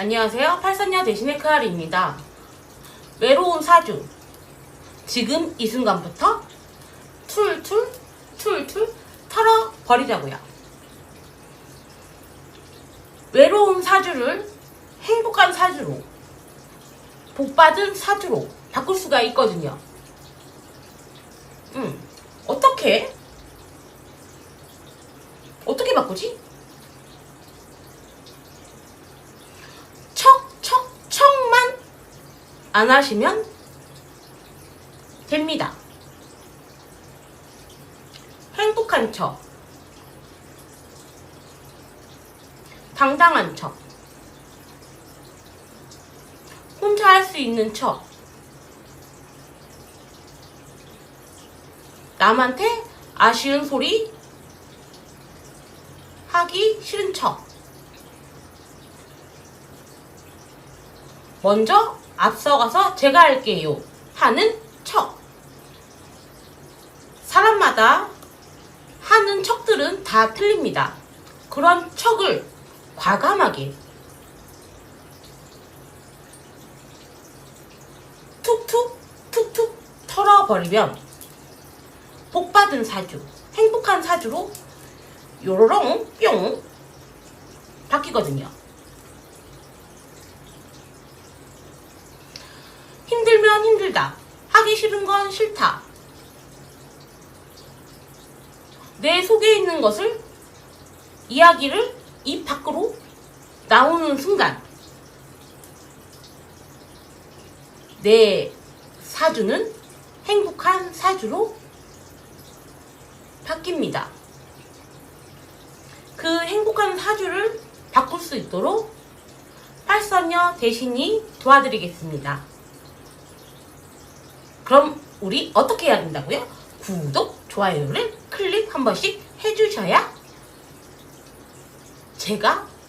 안녕하세요. 팔선녀 대신의 크아리입니다. 외로운 사주. 지금 이 순간부터 툴툴 툴툴 털어버리자고요. 외로운 사주를 행복한 사주로 복받은 사주로 바꿀 수가 있거든요. 음, 어떻게? 어떻게 바꾸지? 척, 척, 척만 안 하시면 됩니다. 행복한 척, 당당한 척, 혼자 할 수 있는 척, 남한테 아쉬운 소리 하기 싫은 척. 먼저 앞서가서 제가 할게요 하는 척. 사람마다 하는 척들은 다 틀립니다. 그런 척을 과감하게 툭툭 툭툭 털어버리면 복받은 사주, 행복한 사주로 요로롱 뿅 바뀌거든요. 힘들면 힘들다. 하기 싫은 건 싫다. 내 속에 있는 것을 이야기를 입 밖으로 나오는 순간 내 사주는 행복한 사주로 바뀝니다. 그 행복한 사주를 바꿀 수 있도록 팔선녀 대신이 도와드리겠습니다. 그럼 우리 어떻게 해야 된다고요? 구독, 좋아요를 클릭 한 번씩 해주셔야 제가